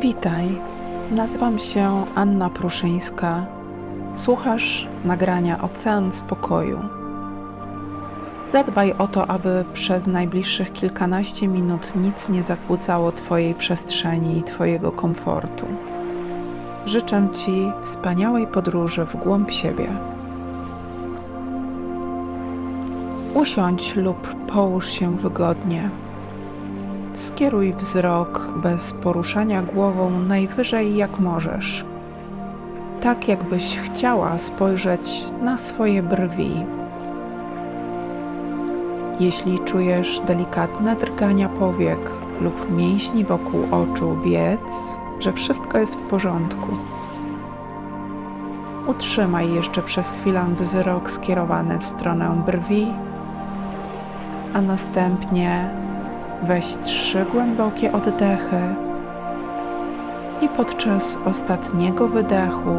Witaj, nazywam się Anna Pruszyńska. Słuchasz nagrania Ocean Spokoju. Zadbaj o to, aby przez najbliższych kilkanaście minut nic nie zakłócało Twojej przestrzeni i Twojego komfortu. Życzę Ci wspaniałej podróży w głąb siebie. Usiądź lub połóż się wygodnie. Skieruj wzrok bez poruszania głową najwyżej jak możesz. Tak jakbyś chciała spojrzeć na swoje brwi. Jeśli czujesz delikatne drgania powiek lub mięśni wokół oczu, wiedz, że wszystko jest w porządku. Utrzymaj jeszcze przez chwilę wzrok skierowany w stronę brwi, a następnie weź trzy głębokie oddechy i podczas ostatniego wydechu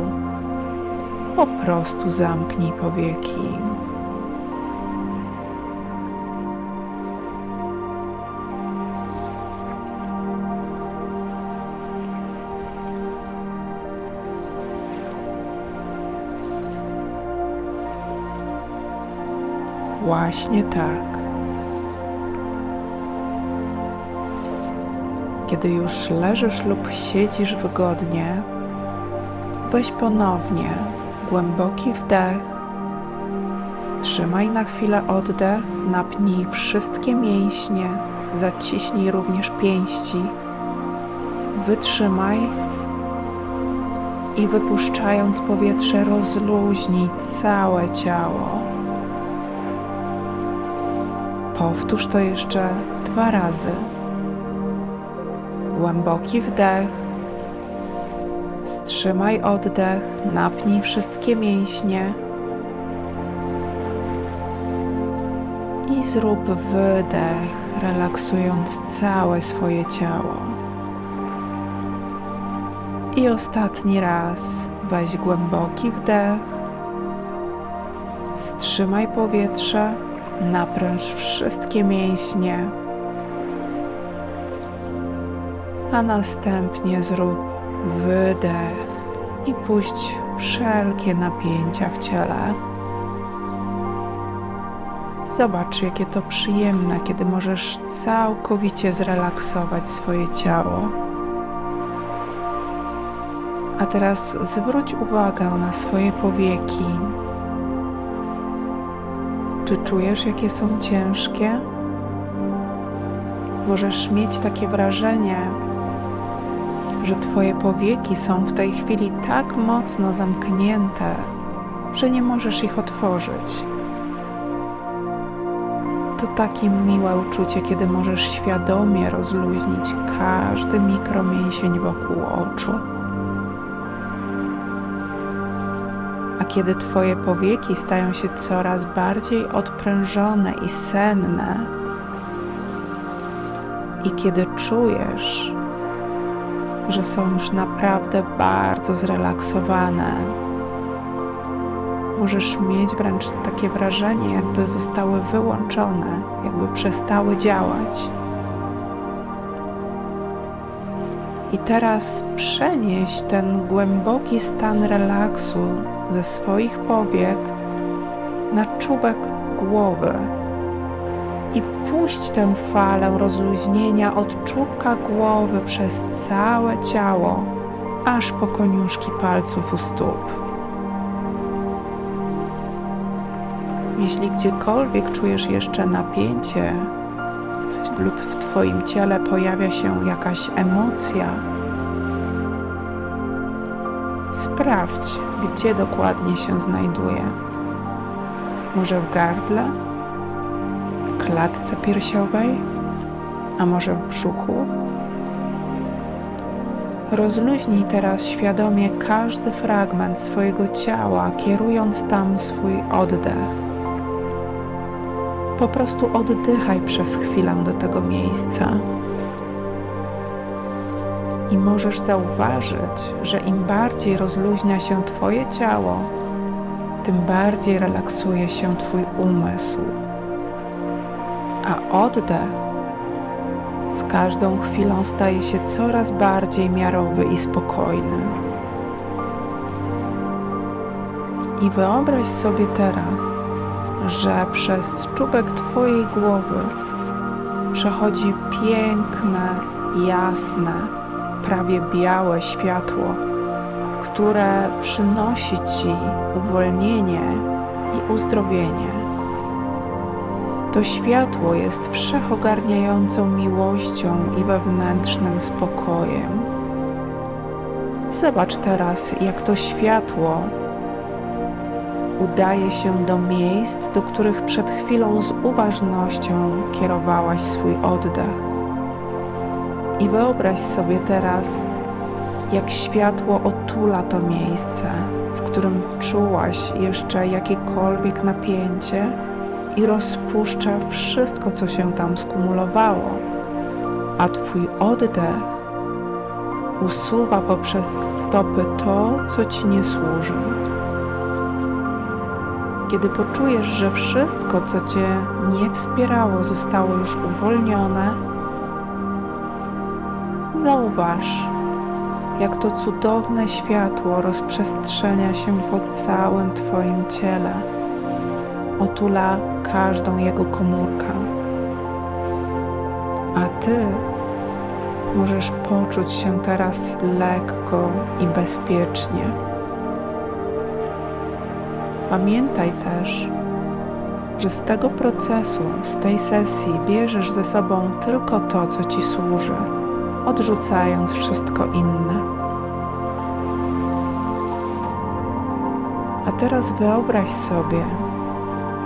po prostu zamknij powieki. Właśnie tak. Kiedy już leżysz lub siedzisz wygodnie, weź ponownie głęboki wdech, wstrzymaj na chwilę oddech, napnij wszystkie mięśnie, zaciśnij również pięści, wytrzymaj i wypuszczając powietrze rozluźnij całe ciało. Powtórz to jeszcze dwa razy. Głęboki wdech. Wstrzymaj oddech, napnij wszystkie mięśnie. I zrób wydech, relaksując całe swoje ciało. I ostatni raz weź głęboki wdech. Wstrzymaj powietrze, napręż wszystkie mięśnie a następnie zrób wydech i puść wszelkie napięcia w ciele. Zobacz, jakie to przyjemne, kiedy możesz całkowicie zrelaksować swoje ciało. A teraz zwróć uwagę na swoje powieki. Czy czujesz, jakie są ciężkie? Możesz mieć takie wrażenie, że Twoje powieki są w tej chwili tak mocno zamknięte, że nie możesz ich otworzyć. To takie miłe uczucie, kiedy możesz świadomie rozluźnić każdy mikromięsień wokół oczu. A kiedy Twoje powieki stają się coraz bardziej odprężone i senne, i kiedy czujesz, że są już naprawdę bardzo zrelaksowane. Możesz mieć wręcz takie wrażenie, jakby zostały wyłączone, jakby przestały działać. I teraz przenieś ten głęboki stan relaksu ze swoich powiek na czubek głowy puść tę falę rozluźnienia od czubka głowy przez całe ciało, aż po koniuszki palców u stóp. Jeśli gdziekolwiek czujesz jeszcze napięcie lub w Twoim ciele pojawia się jakaś emocja, sprawdź, gdzie dokładnie się znajduje. Może w gardle? Klatce piersiowej, a może w brzuchu. Rozluźnij teraz świadomie każdy fragment swojego ciała, kierując tam swój oddech. Po prostu oddychaj przez chwilę do tego miejsca. I możesz zauważyć, że im bardziej rozluźnia się Twoje ciało, tym bardziej relaksuje się Twój umysł a oddech z każdą chwilą staje się coraz bardziej miarowy i spokojny. I wyobraź sobie teraz, że przez czubek Twojej głowy przechodzi piękne, jasne, prawie białe światło, które przynosi Ci uwolnienie i uzdrowienie. To światło jest wszechogarniającą miłością i wewnętrznym spokojem. Zobacz teraz, jak to światło udaje się do miejsc, do których przed chwilą z uważnością kierowałaś swój oddech. I wyobraź sobie teraz, jak światło otula to miejsce, w którym czułaś jeszcze jakiekolwiek napięcie i rozpuszcza wszystko, co się tam skumulowało, a Twój oddech usuwa poprzez stopy to, co Ci nie służy. Kiedy poczujesz, że wszystko, co Cię nie wspierało, zostało już uwolnione, zauważ, jak to cudowne światło rozprzestrzenia się po całym Twoim ciele, otula każdą jego komórkę. A Ty możesz poczuć się teraz lekko i bezpiecznie. Pamiętaj też, że z tego procesu, z tej sesji bierzesz ze sobą tylko to, co Ci służy, odrzucając wszystko inne. A teraz wyobraź sobie,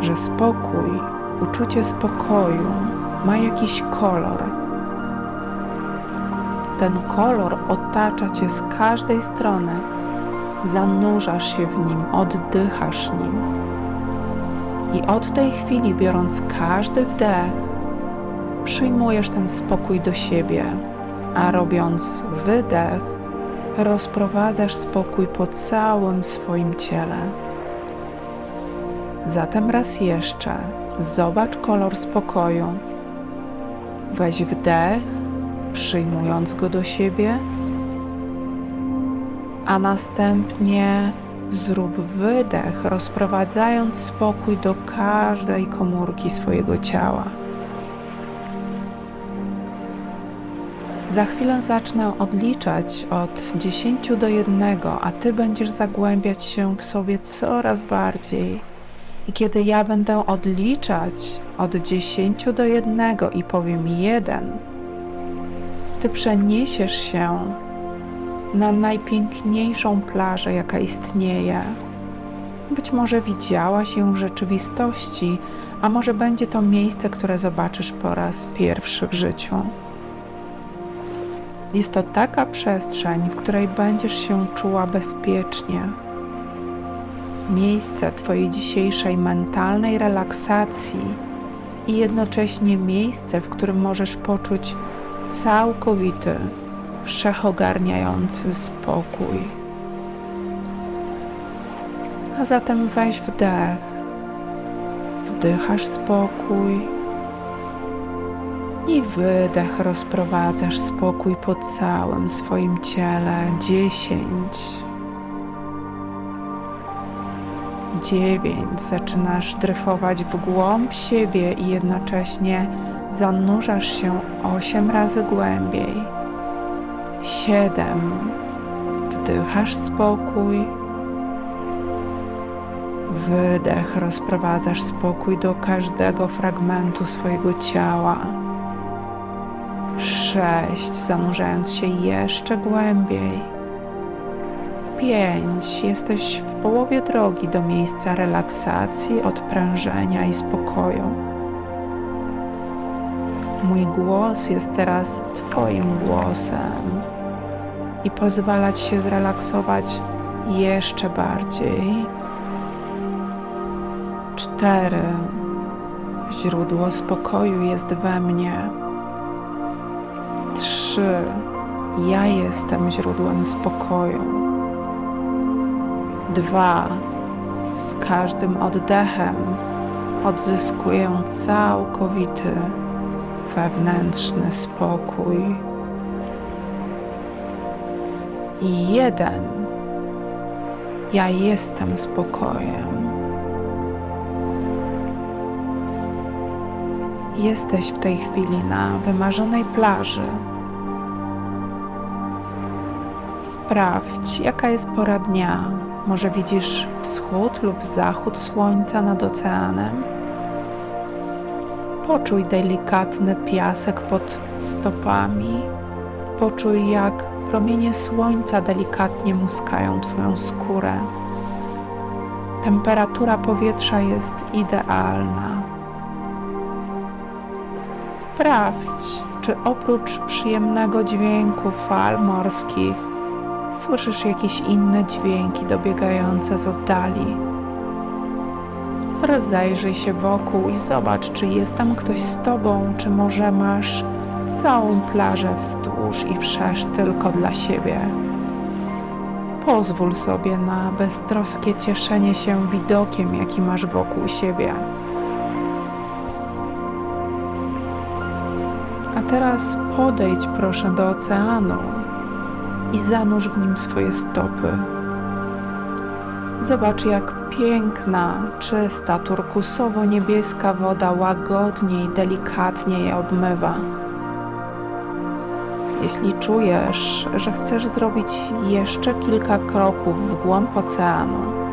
że spokój, uczucie spokoju ma jakiś kolor. Ten kolor otacza Cię z każdej strony zanurzasz się w nim, oddychasz nim. I od tej chwili, biorąc każdy wdech, przyjmujesz ten spokój do siebie, a robiąc wydech, rozprowadzasz spokój po całym swoim ciele. Zatem raz jeszcze zobacz kolor spokoju. Weź wdech, przyjmując go do siebie a następnie zrób wydech, rozprowadzając spokój do każdej komórki swojego ciała. Za chwilę zacznę odliczać od 10 do 1, a ty będziesz zagłębiać się w sobie coraz bardziej. I kiedy ja będę odliczać od 10 do 1 i powiem 1, ty przeniesiesz się na najpiękniejszą plażę, jaka istnieje. Być może widziałaś ją w rzeczywistości, a może będzie to miejsce, które zobaczysz po raz pierwszy w życiu. Jest to taka przestrzeń, w której będziesz się czuła bezpiecznie. Miejsce Twojej dzisiejszej mentalnej relaksacji i jednocześnie miejsce, w którym możesz poczuć całkowity, wszechogarniający spokój. A zatem weź wdech, wdychasz spokój i wydech rozprowadzasz spokój po całym swoim ciele. Dziesięć. Dziewięć. Zaczynasz dryfować w głąb siebie i jednocześnie zanurzasz się osiem razy głębiej siedem. Wdychasz spokój. Wydech, rozprowadzasz spokój do każdego fragmentu swojego ciała. Sześć, zanurzając się jeszcze głębiej. Pięć, jesteś w połowie drogi do miejsca relaksacji, odprężenia i spokoju. Mój głos jest teraz Twoim głosem i pozwalać się zrelaksować jeszcze bardziej. Cztery. Źródło spokoju jest we mnie. Trzy. Ja jestem źródłem spokoju. Dwa. Z każdym oddechem odzyskuję całkowity wewnętrzny spokój. I jeden. Ja jestem spokojem. Jesteś w tej chwili na wymarzonej plaży. Sprawdź, jaka jest pora dnia. Może widzisz wschód lub zachód słońca nad oceanem? Poczuj delikatny piasek pod stopami. Poczuj, jak promienie słońca delikatnie muskają Twoją skórę. Temperatura powietrza jest idealna. Sprawdź, czy oprócz przyjemnego dźwięku fal morskich słyszysz jakieś inne dźwięki dobiegające z oddali. Rozejrzyj się wokół i zobacz, czy jest tam ktoś z tobą, czy może masz całą plażę wzdłuż i wszerz tylko dla siebie. Pozwól sobie na beztroskie cieszenie się widokiem, jaki masz wokół siebie. A teraz podejdź proszę do oceanu i zanurz w nim swoje stopy. Zobacz, jak piękna, czysta, turkusowo-niebieska woda łagodnie i delikatnie je obmywa. Jeśli czujesz, że chcesz zrobić jeszcze kilka kroków w głąb oceanu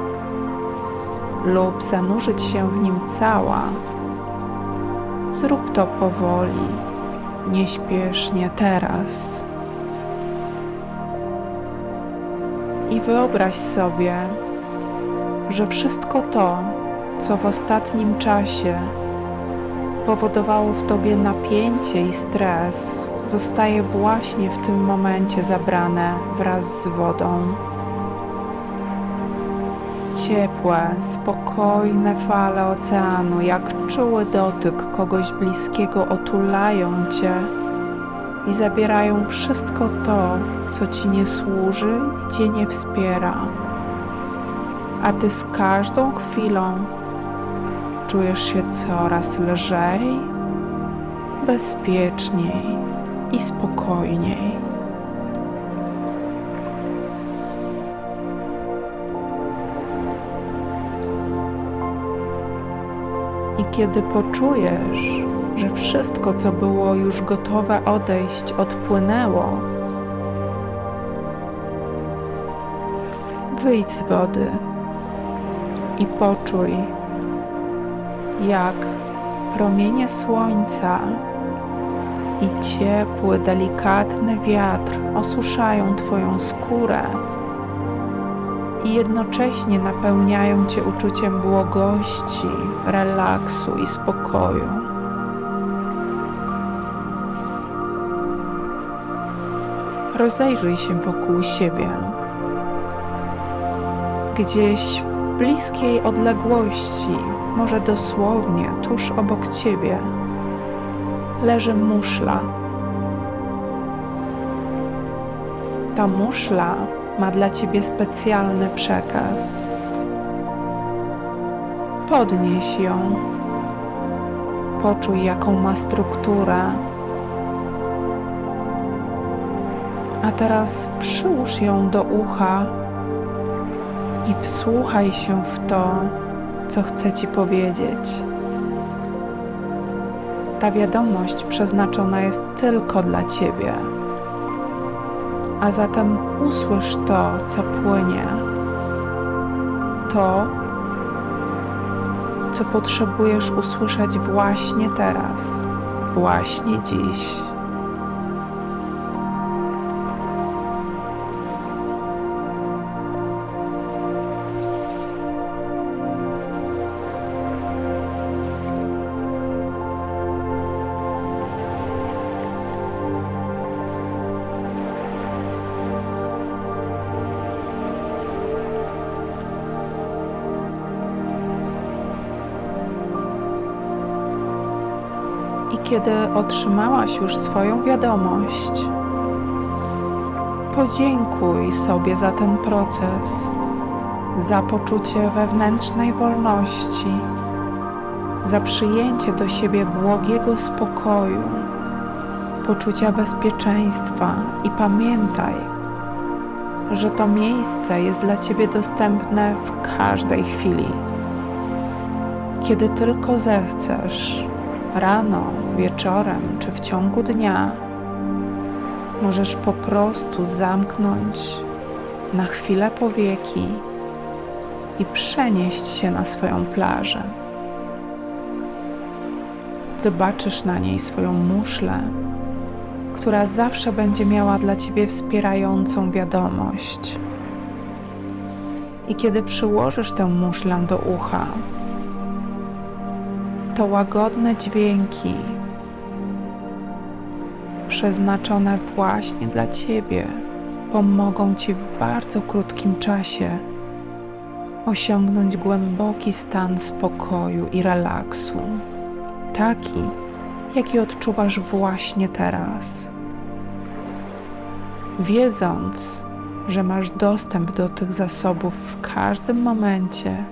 lub zanurzyć się w nim cała, zrób to powoli, nieśpiesznie teraz. Wyobraź sobie, że wszystko to, co w ostatnim czasie powodowało w tobie napięcie i stres, zostaje właśnie w tym momencie zabrane wraz z wodą. Ciepłe, spokojne fale oceanu, jak czuły dotyk kogoś bliskiego, otulają cię i zabierają wszystko to, co ci nie służy i cię nie wspiera. A ty z każdą chwilą czujesz się coraz lżej, bezpieczniej i spokojniej. I kiedy poczujesz, że wszystko, co było już gotowe odejść, odpłynęło, wyjdź z wody i poczuj, jak promienie słońca i ciepły, delikatny wiatr osuszają Twoją skórę i jednocześnie napełniają Cię uczuciem błogości, relaksu i spokoju. Rozejrzyj się wokół siebie. Gdzieś w bliskiej odległości, może dosłownie tuż obok Ciebie, leży muszla. Ta muszla ma dla Ciebie specjalny przekaz. Podnieś ją. Poczuj, jaką ma strukturę. A teraz przyłóż ją do ucha i wsłuchaj się w to, co chcę Ci powiedzieć. Ta wiadomość przeznaczona jest tylko dla Ciebie. A zatem usłysz to, co płynie. To, co potrzebujesz usłyszeć właśnie teraz, właśnie dziś. I kiedy otrzymałaś już swoją wiadomość, podziękuj sobie za ten proces, za poczucie wewnętrznej wolności, za przyjęcie do siebie błogiego spokoju poczucia bezpieczeństwa i pamiętaj, że to miejsce jest dla Ciebie dostępne w każdej chwili. Kiedy tylko zechcesz, rano, wieczorem czy w ciągu dnia, możesz po prostu zamknąć na chwilę powieki i przenieść się na swoją plażę. Zobaczysz na niej swoją muszlę, która zawsze będzie miała dla ciebie wspierającą wiadomość. I kiedy przyłożysz tę muszlę do ucha, to łagodne dźwięki przeznaczone właśnie dla ciebie pomogą ci w bardzo krótkim czasie osiągnąć głęboki stan spokoju i relaksu, taki, jaki odczuwasz właśnie teraz. Wiedząc, że masz dostęp do tych zasobów w każdym momencie,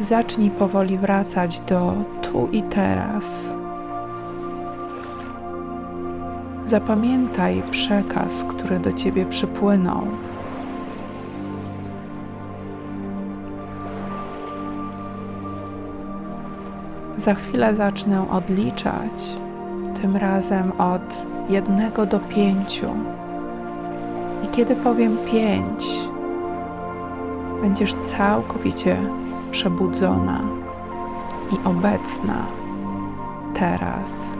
zacznij powoli wracać do tu i teraz. Zapamiętaj przekaz, który do ciebie przypłynął. Za chwilę zacznę odliczać, tym razem od jednego do pięciu. I kiedy powiem pięć, będziesz całkowicie przebudzona i obecna teraz.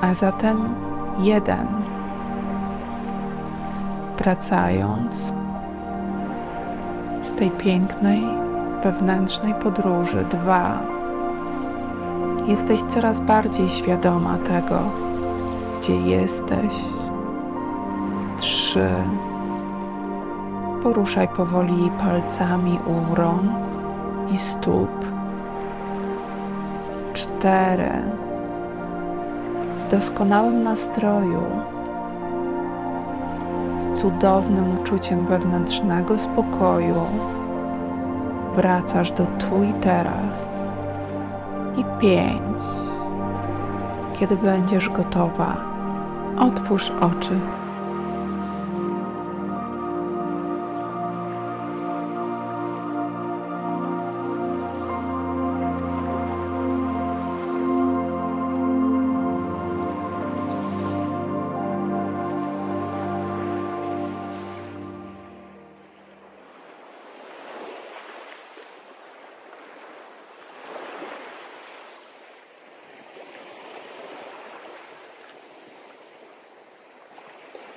A zatem jeden. Wracając z tej pięknej wewnętrznej podróży, dwa. Jesteś coraz bardziej świadoma tego, gdzie jesteś. Trzy. Poruszaj powoli palcami u rąk i stóp. Cztery. W doskonałym nastroju, z cudownym uczuciem wewnętrznego spokoju, wracasz do tu i teraz. I pięć. Kiedy będziesz gotowa, otwórz oczy.